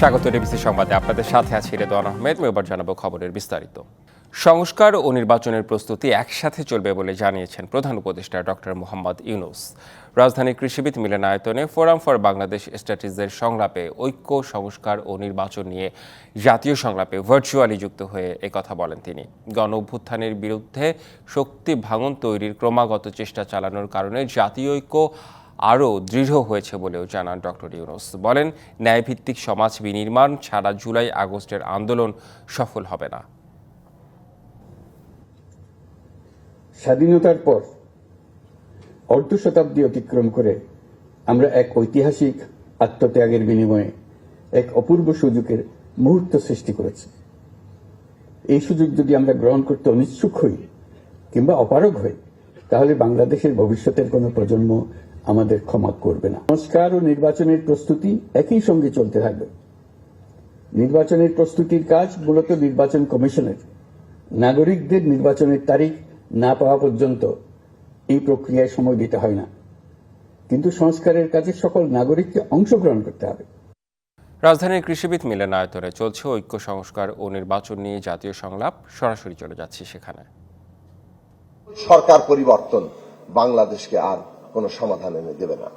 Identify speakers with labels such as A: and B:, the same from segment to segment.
A: স্বাগত ডিবিসি সংবাদে। আপনাদের সাথে আছি রেদওয়ান আহমেদ। এবার জানাব খবরের বিস্তারিত। সংস্কার ও নির্বাচনের প্রস্তুতি একসাথে চলবে বলে জানিয়েছেন প্রধান উপদেষ্টা ডক্টর মোহাম্মদ ইউনুস। রাজধানীর কৃষিবিদ মিলনায়তনে ফোরাম ফর বাংলাদেশ স্ট্র্যাটিজের সংলাপে ঐক্য, সংস্কার ও নির্বাচন নিয়ে জাতীয় সংলাপে ভার্চুয়ালি যুক্ত হয়ে একথা বলেন তিনি। গণ অভ্যুত্থানের বিরুদ্ধে শক্তি ভাঙন তৈরির ক্রমাগত চেষ্টা চালানোর কারণে জাতীয় ঐক্য আরও দৃঢ় হয়েছে বলেও জানান ডক্টর ইউনুস। বলেন, ন্যায়ভিত্তিক সমাজ বিনির্মাণ ছাড়া জুলাই আগস্টের আন্দোলন সফল হবে না।
B: স্বাধীনতার পর অর্ধ শতাব্দী অতিক্রম করে আমরা এক ঐতিহাসিক আত্মত্যাগের বিনিময়ে এক অপূর্ব সুযোগের মুহূর্ত সৃষ্টি করেছি। এই সুযোগ যদি আমরা গ্রহণ করতে অনিচ্ছুক হই কিংবা অপারগ হই, তাহলে বাংলাদেশের ভবিষ্যতের কোনো প্রজন্ম আমাদের ক্ষমা করবে না। সংস্কার ও নির্বাচনের প্রস্তুতি একই সঙ্গে চলতে থাকবে। নির্বাচনের প্রস্তুতির কাজ মূলত নির্বাচন কমিশনের। নাগরিকদের নির্বাচনের তারিখ না পাওয়া পর্যন্ত এই প্রক্রিয়ায় সময় দিতে হয় না। কিন্তু সংস্কারের কাজে সকল নাগরিককে অংশগ্রহণ করতে হবে।
A: রাজধানীর কৃষিবিদ মিলনায়তনে চলছে ঐক্য সংস্কার ও নির্বাচন নিয়ে জাতীয় সংলাপ। সরাসরি চলে যাচ্ছে সেখানে।
C: সরকার পরিবর্তন বাংলাদেশকে আর কোনো সমাধান এনে দেবে না।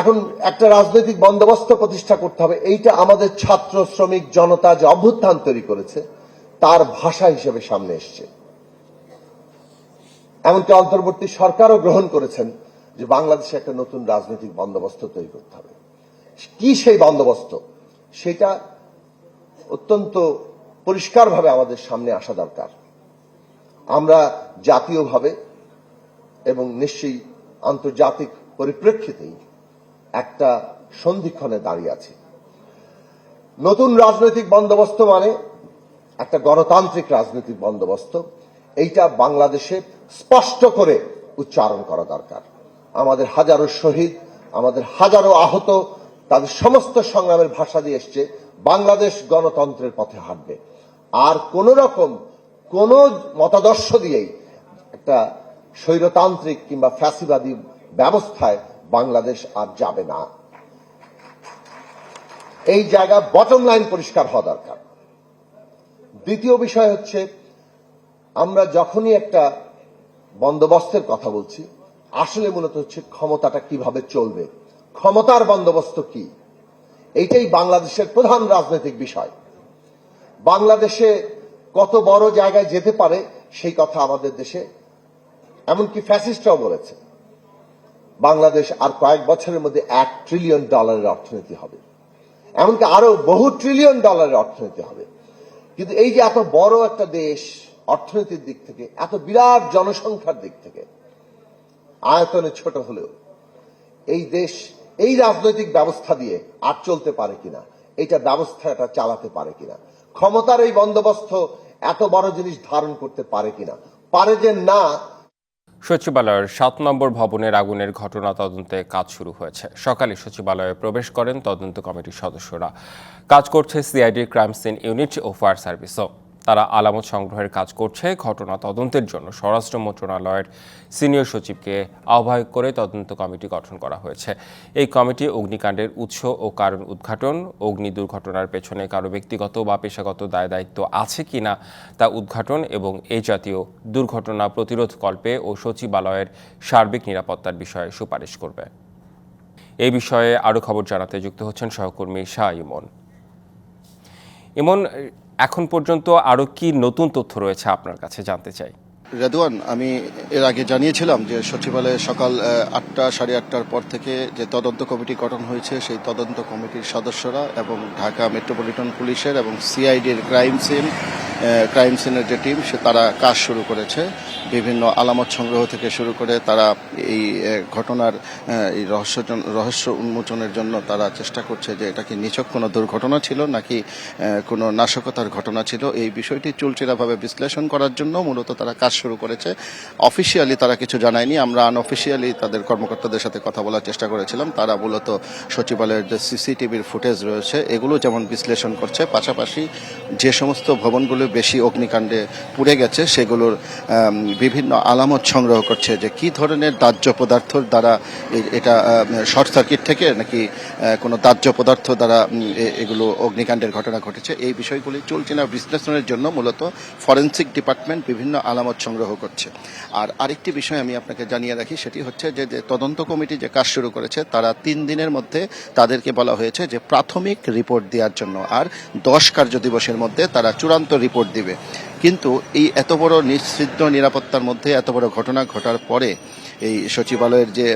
C: এখন একটা রাজনৈতিক বন্দোবস্ত প্রতিষ্ঠা করতে হবে। এইটা আমাদের ছাত্র, শ্রমিক, জনতা যে অভ্যুত্থান তৈরি করেছে, তার ভাষা হিসেবে সামনে এসছে। এমনকি অন্তর্বর্তী সরকারও গ্রহণ করেছেন যে বাংলাদেশে একটা নতুন রাজনৈতিক বন্দোবস্ত তৈরি করতে হবে। কি সেই বন্দোবস্ত? সেটা অত্যন্ত পরিষ্কারভাবে আমাদের সামনে আসা দরকার। আমরা জাতীয়ভাবে এবং নিশ্চয়ই আন্তর্জাতিক পরিপ্রেক্ষিতেই একটা সন্ধিক্ষণে দাঁড়িয়ে আছে। নতুন রাজনৈতিক বন্দোবস্ত মানে একটা গণতান্ত্রিক রাজনৈতিক বন্দোবস্ত। এইটা বাংলাদেশে স্পষ্ট করে উচ্চারণ করা দরকার। আমাদের হাজারো শহীদ, আমাদের হাজারো আহত, তাদের সমস্ত সংগ্রামের ভাষা দিয়ে এসছে, বাংলাদেশ গণতন্ত্রের পথে হাঁটবে। আর কোন রকম কোন মতাদর্শ দিয়েই একটা স্বৈরতান্ত্রিক কিংবা ফ্যাসিবাদী ব্যবস্থায় বাংলাদেশ আর যাবে না। এই জায়গা বটম লাইন পরিষ্কার হওয়া দরকার। দ্বিতীয় বিষয় হচ্ছে, আমরা যখনই একটা বন্দোবস্তের কথা বলছি, আসলে মূলত হচ্ছে ক্ষমতাটা কীভাবে চলবে, ক্ষমতার বন্দোবস্ত কি? এইটাই বাংলাদেশের প্রধান রাজনৈতিক বিষয়। বাংলাদেশে কত বড় জায়গায় যেতে পারে, সেই কথা আমাদের দেশে এমনকি ফ্যাসিস্টরাও বলেছে, বাংলাদেশ আর কয়েক বছরের মধ্যে এক ট্রিলিয়ন ডলারের অর্থনীতি হবে। এমনকি আরও বহু ট্রিলিয়ন ডলারের অর্থনীতি হবে। কিন্তু এই যে এত বড় একটা দেশ অর্থনীতির দিক থেকে, এত বিরাট জনসংখ্যার দিক থেকে, আয়তনে ছোট হলেও এই দেশ এই রাজনৈতিক ব্যবস্থা দিয়ে আর চলতে পারে কিনা, এইটা ব্যবস্থাটা চালাতে পারে কিনা, ক্ষমতার এই বন্দোবস্ত এত বড় জিনিস ধারণ করতে পারে কিনা, পারে যে না
A: সচিবালয়ের সাত নম্বর ভবনের আগুনের ঘটনা তদন্তে কাজ শুরু হয়েছে। সকালে সচিবালয়ে প্রবেশ করেন তদন্ত কমিটির সদস্যরা। কাজ করছে সিআইডি ক্রাইম সিন ইউনিট ও ফায়ার সার্ভিসও। তারা আলামত সংগ্রহের কাজ করছে ঘটনা তদন্তের জন্য। স্বরাষ্ট্র মন্ত্রণালয়ের সিনিয়র সচিবকে আহ্বায়ক করে তদন্ত কমিটি গঠন করা হয়েছে। এই কমিটি অগ্নিকাণ্ডের উৎস ও কারণ উদ্ঘাটন, অগ্নি দুর্ঘটনার পেছনে কারও ব্যক্তিগত বা পেশাগত দায় দায়িত্ব আছে কিনা তা উদ্ঘাটন এবং এই জাতীয় দুর্ঘটনা প্রতিরোধ কল্পে ও সচিবালয়ের সার্বিক নিরাপত্তার বিষয়ে সুপারিশ করবে। এই বিষয়ে আরও খবর জানাতে যুক্ত হচ্ছেন সহকর্মী শাহ ইমন। ইমন এখন পর্যন্ত আরও কি নতুন তথ্য রয়েছে আপনার কাছে জানতে চাই?
D: রেদওয়ান, আমি এর আগে জানিয়েছিলাম যে সচিবালয়ে সকাল আটটা, সাড়ে আটটার পর থেকে যে তদন্ত কমিটি গঠন হয়েছে, সেই তদন্ত কমিটির সদস্যরা এবং ঢাকা মেট্রোপলিটন পুলিশের এবং সিআইডির ক্রাইম সিন ক্রাইম সিনের যে টিম, সে তারা কাজ শুরু করেছে। বিভিন্ন আলামত সংগ্রহ থেকে শুরু করে তারা এই ঘটনার এই রহস্য রহস্য উন্মোচনের জন্য তারা চেষ্টা করছে যে এটা কি নিছক কোনো দুর্ঘটনা ছিল নাকি কোনো নাশকতার ঘটনা ছিল। এই বিষয়টি চুলচেরাভাবে বিশ্লেষণ করার জন্য মূলত তারা কাজ শুরু করেছে। অফিসিয়ালি তারা কিছু জানায়নি। আমরা আনঅফিসিয়ালি তাদের কর্মকর্তাদের সাথে কথা বলার চেষ্টা করেছিলাম। তারা মূলত সচিবালয়ের যে সিসিটিভির ফুটেজ রয়েছে, এগুলো যেমন বিশ্লেষণ করছে, পাশাপাশি যে সমস্ত ভবনগুলো বেশি অগ্নিকাণ্ডে পুড়ে গেছে, সেগুলোর বিভিন্ন আলামত সংগ্রহ করছে যে কি ধরনের দাহ্য পদার্থর দ্বারা এটা শর্ট সার্কিট থেকে নাকি কোনো দাহ্য পদার্থ দ্বারা এগুলো অগ্নিকাণ্ডের ঘটনা ঘটেছে। এই বিষয়গুলি চলছে না বিশ্লেষণের জন্য, মূলত ফরেন্সিক ডিপার্টমেন্ট বিভিন্ন আলামত সংগ্রহ করছে। আর আরেকটি বিষয় আমি আপনাকে জানিয়ে রাখি, সেটি হচ্ছে যে যে তদন্ত কমিটি যে কাজ শুরু করেছে, তারা তিন দিনের মধ্যে তাদেরকে বলা হয়েছে যে প্রাথমিক রিপোর্ট দেওয়ার জন্য। আর দশ কার্য দিবসের মধ্যে তারা চূড়ান্ত রিপোর্ট দিবে। কিন্তু এই এত বড় নিশ্চিদ্র নিরাপত্তার মধ্যে এত বড় ঘটনা ঘটার পরে এই সচিবালয়ের যে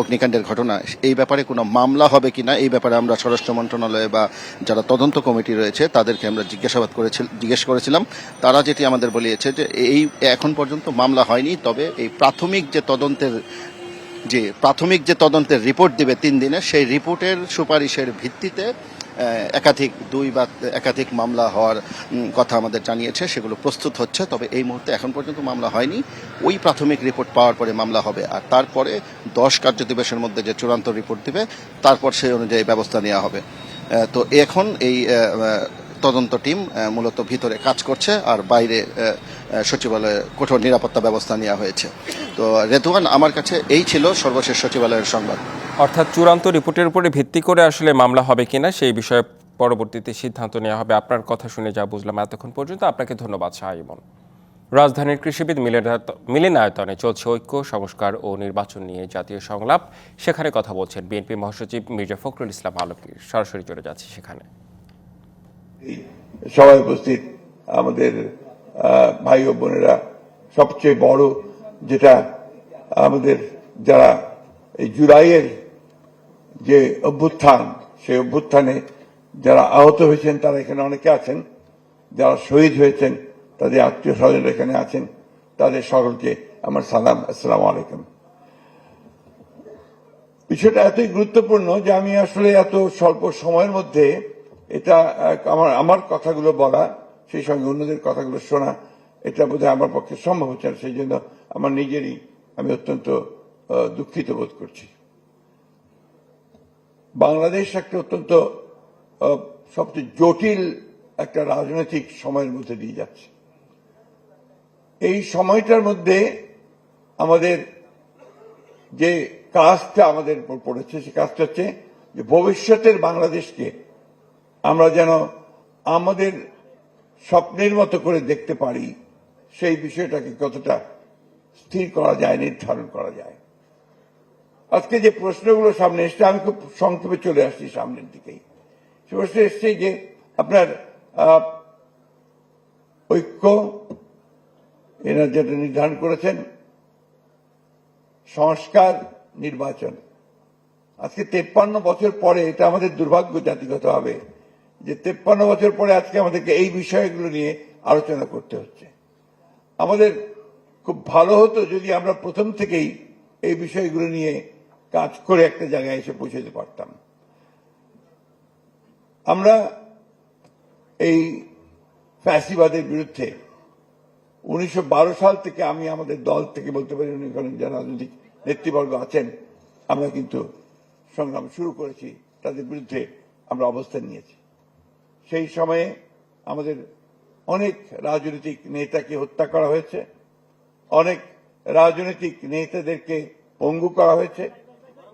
D: অগ্নিকাণ্ডের ঘটনা, এই ব্যাপারে কোনো মামলা হবে কিনা এই ব্যাপারে আমরা স্বরাষ্ট্র মন্ত্রণালয়ে বা যারা তদন্ত কমিটি রয়েছে, তাদেরকে আমরা জিজ্ঞাসাবাদ করেছিল, জিজ্ঞেস করেছিলাম। তারা যেটি আমাদের বলিয়েছে যে, এই এখন পর্যন্ত মামলা হয়নি, তবে এই প্রাথমিক যে তদন্তের, যে প্রাথমিক যে তদন্তের রিপোর্ট দিবে তিন দিনে, সেই রিপোর্টের সুপারিশের ভিত্তিতে একাধিক দুই বা একাধিক মামলা হওয়ার কথা আমাদের জানিয়েছে, সেগুলো প্রস্তুত হচ্ছে, তবে এই মুহূর্তে এখন পর্যন্ত মামলা হয়নি। ওই প্রাথমিক রিপোর্ট পাওয়ার পরে মামলা হবে, আর তারপরে দশ কার্য দিবসের মধ্যে যে চূড়ান্ত রিপোর্ট দিবে, তারপর সেই অনুযায়ী ব্যবস্থা নেওয়া হবে। তো এখন এই তদন্ত টিম মূলত ভিতরে কাজ করছে, আর বাইরে সচিবালয়ে কঠোর নিরাপত্তা ব্যবস্থা নেওয়া হয়েছে। তো রেদওয়ান, আমার কাছে এই ছিল সর্বশেষ সচিবালয়ের সংবাদ।
A: অর্থাৎ চূড়ান্ত রিপোর্টের উপরে ভিত্তি করে আসলে মামলা হবে কিনা সেই বিষয়ে পরবর্তীতে সিদ্ধান্ত নেওয়া হবে। আপনার কথা শুনে যা বুঝলাম, এতক্ষণ পর্যন্ত আপনাকে ধন্যবাদ শাহিমন রাজধানীর কৃষিবিদ মিলেনায়ত- মিলনায়তনে চলছে ঐক্য, সংস্কার ও নির্বাচন নিয়ে জাতীয় সংলাপ। সেখানে কথা বলছেন বিএনপি মহাসচিব মির্জা ফখরুল ইসলাম আলমগীর। সরাসরি চলে যাচ্ছে সেখানে।
E: সবাই উপস্থিত, আমাদের ভাই ও বোনেরা। সবচেয়ে বড় যেটা আমাদের, যারা এই জুলাইয়ের যে অভ্যুত্থান, সেই অভ্যুত্থানে যারা আহত হয়েছেন, তারা এখানে অনেকে আছেন। যারা শহীদ হয়েছেন, তাদের আত্মীয় স্বজন এখানে আছেন। তাদের সকলকে আমার সালাম, আসসালামু আলাইকুম। বিষয়টা এতই গুরুত্বপূর্ণ যে আমি আসলে এত স্বল্প সময়ের মধ্যে এটা, আমার আমার কথাগুলো বলা, সেই সঙ্গে অন্যদের কথাগুলো শোনা, এটা বোধহয় আমার পক্ষে সম্ভব হচ্ছে না। সেই জন্য আমার নিজেরই আমি অত্যন্ত দুঃখিত বোধ করছি। বাংলাদেশ একটা অত্যন্ত সবচেয়ে জটিল একটা রাজনৈতিক সময়ের মধ্যে দিয়ে যাচ্ছে। এই সময়টার মধ্যে আমাদের যে কাজটা আমাদের উপর পড়েছে, সে কাজটা হচ্ছে যে ভবিষ্যতের বাংলাদেশকে আমরা যেন আমাদের স্বপ্নের মতো করে দেখতে পারি, সেই বিষয়টাকে কতটা স্থির করা যায়, নির্ধারণ করা যায়। আজকে যে প্রশ্নগুলো সামনে এসছে, আমি খুব সংক্ষেপে চলে আসছি সামনের দিকেই। সে প্রশ্ন এসছে যে আপনার ঐক্য এরা যেটা নির্ধারণ করেছেন, সংস্কার, নির্বাচন। আজকে তেপ্পান্ন বছর পরে এটা আমাদের দুর্ভাগ্য জাতিগত হবে যে তেপ্পান্ন বছর পরে আজকে আমাদেরকে এই বিষয়গুলো নিয়ে আলোচনা করতে হচ্ছে। আমাদের খুব ভালো হতো যদি আমরা প্রথম থেকেই এই বিষয়গুলো নিয়ে কাজ করে একটা জায়গায় এসে পৌঁছাতে পারতাম। আমরা এই ফ্যাসিবাদের বিরুদ্ধে উনিশশো বারো সাল থেকে আমি আমাদের দল থেকে বলতে পারি, উনি যারা রাজনৈতিক নেতৃবর্গ আছেন, আমরা কিন্তু সংগ্রাম শুরু করেছি, তাদের বিরুদ্ধে আমরা অবস্থান নিয়েছি। সেই সময়ে আমাদের অনেক রাজনৈতিক নেতাকে হত্যা করা হয়েছে, অনেক রাজনৈতিক নেতাদেরকে পঙ্গু করা হয়েছে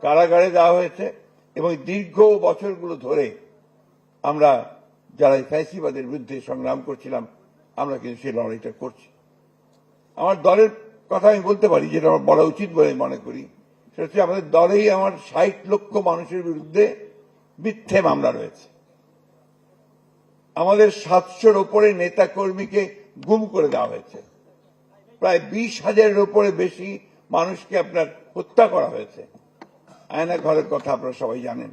E: কারাগারে দেওয়া হয়েছে এবং দীর্ঘ বছরগুলো ধরে আমরা যারা ফ্যাসিবাদের বিরুদ্ধে সংগ্রাম করছিলাম, আমরা কিন্তু সেই লড়াইটা করছি। আমার দলের কথা আমি বলতে পারি, যেটা আমার বলা উচিত বলে মনে করি, সেটা হচ্ছে আমাদের দলেই আমার ষাট লক্ষ মানুষের বিরুদ্ধে মিথ্যে মামলা রয়েছে। আমাদের সাতশোর ওপরে নেতা কর্মীকে গুম করে দেওয়া হয়েছে। প্রায় বিশ হাজারের ওপরে বেশি মানুষকে আপনার হত্যা করা হয়েছে। আয়না ঘরের কথা আপনারা সবাই জানেন।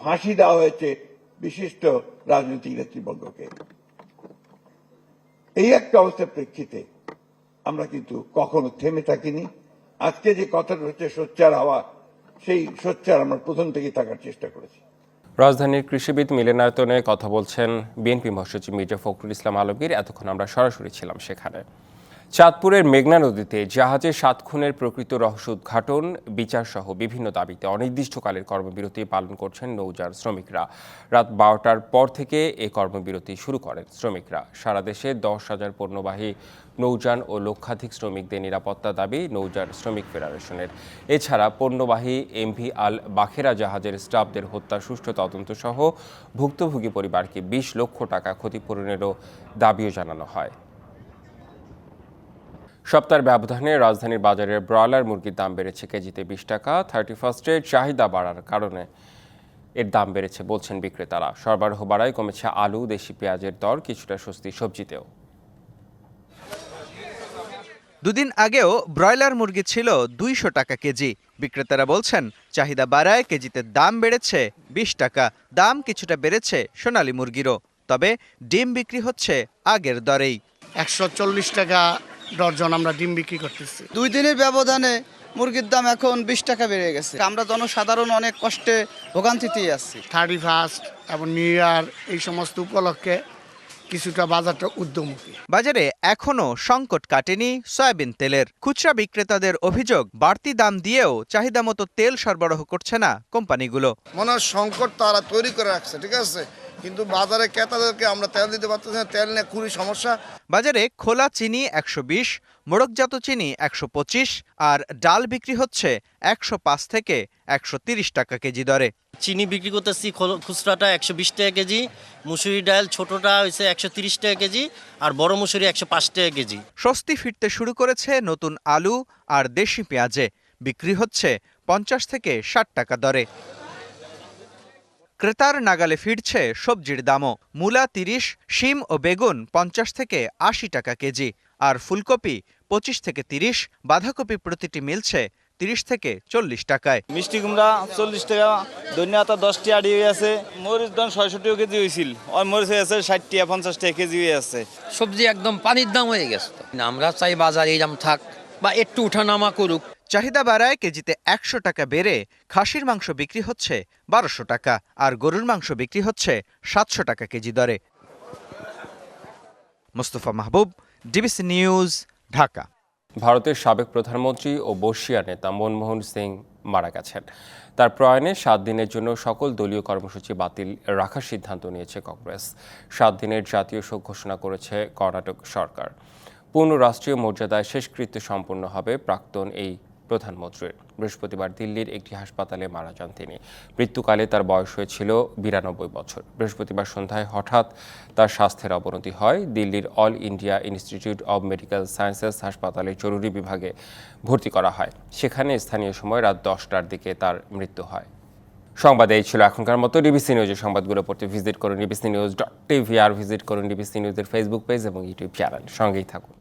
E: ফাঁসি দেওয়া হয়েছে বিশিষ্ট রাজনৈতিক নেতৃবর্গকে। এই একটা অবস্থার প্রেক্ষিতে আমরা কিন্তু কখনো থেমে থাকিনি। আজকে যে কথাটা হচ্ছে সোচ্চার হওয়া, সেই সোচ্চার আমরা প্রথম থেকেই থাকার চেষ্টা করেছি।
A: রাজধানীর কৃষিবিদ মিলনায়তনে কথা বলছেন বিএনপি মহাসচিব মির্জা ফখরুল ইসলাম আলমগীর। এতক্ষণ আমরা সরাসরি ছিলাম সেখানে। চাঁদপুরের মেঘনা নদীতে জাহাজের সাত খুনের প্রকৃত রহস্য উদ্ঘাটন, বিচারসহ বিভিন্ন দাবিতে অনির্দিষ্টকালের কর্মবিরতি পালন করছেন নৌযান শ্রমিকরা। রাত বারোটার পর থেকে এই কর্মবিরতি শুরু করেন শ্রমিকরা। সারা দেশে দশ হাজার পণ্যবাহী নৌযান ও লক্ষাধিক শ্রমিকদের নিরাপত্তা দাবি নৌযান শ্রমিক ফেডারেশনের। এছাড়া পণ্যবাহী এমভি আল বাখেরা জাহাজের স্টাফদের হত্যা, সুষ্ঠু তদন্ত সহ ভুক্তভোগী পরিবারকে বিশ লক্ষ টাকা ক্ষতিপূরণেরও দাবিও জানানো হয়। সপ্তাহের ব্যবধানে রাজধানীর বাজারের ব্রয়লার মুরগির দাম বেড়েছে কেজিতে বিশ টাকা থার্টি ফার্স্টের চাহিদা বাড়ার কারণে এর দাম বেড়েছে বলছেন বিক্রেতারা। সরবরাহ বাড়ায় কমেছে আলু দেশি পেঁয়াজের দর কিছুটা স্বস্তি সবজিতেও।
F: দুদিন আগেও ব্রয়লার মুরগি ছিল দুইশো টাকা কেজি। বিক্রেতারা বলছেন চাহিদা বাড়ায় কেজিতে দাম বেড়েছে বিশ টাকা দাম কিছুটা বেড়েছে সোনালী মুরগিরও। তবে ডিম বিক্রি হচ্ছে আগের দরেই।
G: একশো চল্লিশ টাকা ডর্জন আমরা ডিম বিক্রি করতেছি।
H: দুই দিনের ব্যবধানে মুরগির দাম এখন বিশ টাকা বেড়ে গেছে। আমরা জনসাধারণ অনেক কষ্টে ভোগান্তিতেই আছি।
G: থার্টি ফার্স্ট এবং নিউ ইয়ার এই সমস্ত উপলক্ষে কিছুটা বাজারটা উদ্যমুখী।
F: বাজারে এখনও সংকট কাটেনি সয়াবিন তেলের। খুচরা বিক্রেতাদের অভিযোগ বাড়তি দাম দিয়েও চাহিদা মতো তেল সরবরাহ করছে না কোম্পানিগুলো।
I: মনে হয় সংকট তারা তৈরি করে রাখছে ঠিক আছে? কিন্তু বাজারে ক্রেতাদেরকে আমরা তেল দিতে পারতেছি না তেল নিয়ে খুবই সমস্যা।
F: বাজারে খোলা চিনি একশো বিশ মোড়কজাত চিনি একশো পঁচিশ আর ডাল বিক্রি হচ্ছে একশো পাঁচ থেকে একশো তিরিশ টাকা কেজি দরে।
J: চিনি বিক্রি করতেছি খুচরাটা একশো বিশ টাকা কেজি মুসুরি ডাল ছোটটা হয়েছে একশো তিরিশ টাকা কেজি আর বড় মুসুরি একশো পাঁচ টাকা কেজি।
F: স্বস্তি ফিরতে শুরু করেছে নতুন আলু আর দেশি পেঁয়াজে বিক্রি হচ্ছে পঞ্চাশ থেকে ষাট টাকা দরে। ক্রেতার নাগালে ফিরছে সবজির দামও। মূলা তিরিশ শিম ও বেগুন পঞ্চাশ থেকে আশি টাকা কেজি আর ফুলকপি পঁচিশ থেকে তিরিশ বাঁধাকপি প্রতিটি মিলছে তিরিশ থেকে চল্লিশ টাকায়।
K: মিষ্টি কুমড়া চল্লিশ টাকা ধনিয়া দশটি আড়ি হয়ে আছে। মরিচ দাম ছয়শো টাকা কেজি হয়েছিল ওই মরিচ হয়ে আছে ষাট টাকা পঞ্চাশ টাকা কেজি হয়ে আছে।
L: সবজি একদম পানির দাম হয়ে গেছে আমরা চাই বাজার এই দাম থাক বা একটু উঠানামা করুক।
F: চাহিদা বাড়ায় কেজিতে একশো টাকা বেড়ে খাসির মাংস বিক্রি হচ্ছে বারোশো টাকা, আর গরুর মাংস বিক্রি হচ্ছে সাতশো টাকা কেজি দরে। Mostafa Mahbub, DBC news, Dhaka.
A: ভারতের সাবেক প্রধানমন্ত্রী ও বর্ষিয়া নেতা মনমোহন সিং মারা গেছেন। তার প্রয়াণে সাত দিনের জন্য সকল দলীয় কর্মসূচি বাতিল রাখার সিদ্ধান্ত নিয়েছে কংগ্রেস। সাত দিনের জাতীয় শোক ঘোষণা করেছে কর্ণাটক সরকার। পূর্ণ রাষ্ট্রীয় মর্যাদায় শেষকৃত্য সম্পন্ন হবে প্রাক্তন এই প্রধানমন্ত্রীর। বৃহস্পতিবার দিল্লির একটি হাসপাতালে মারা যান তিনি। মৃত্যুকালে তার বয়স হয়েছিল বিরানব্বই বছর। বৃহস্পতিবার সন্ধ্যায় হঠাৎ তার স্বাস্থ্যের অবনতি হয় দিল্লির all India institute of medical sciences হাসপাতালে জরুরি বিভাগে ভর্তি করা হয়। সেখানে স্থানীয় সময় রাত দশটার দিকে তার মৃত্যু হয়। সংবাদ এই ছিল এখনকার মতো ডিবিসি নিউজের সংবাদগুলো। পড়তে ভিজিট করুন ডিবিসি নিউজ ডট টিভি আর ভিজিট করুন ডিবিসি নিউজের ফেসবুক পেজ এবং ইউটিউব চ্যানেল সঙ্গেই থাকুন।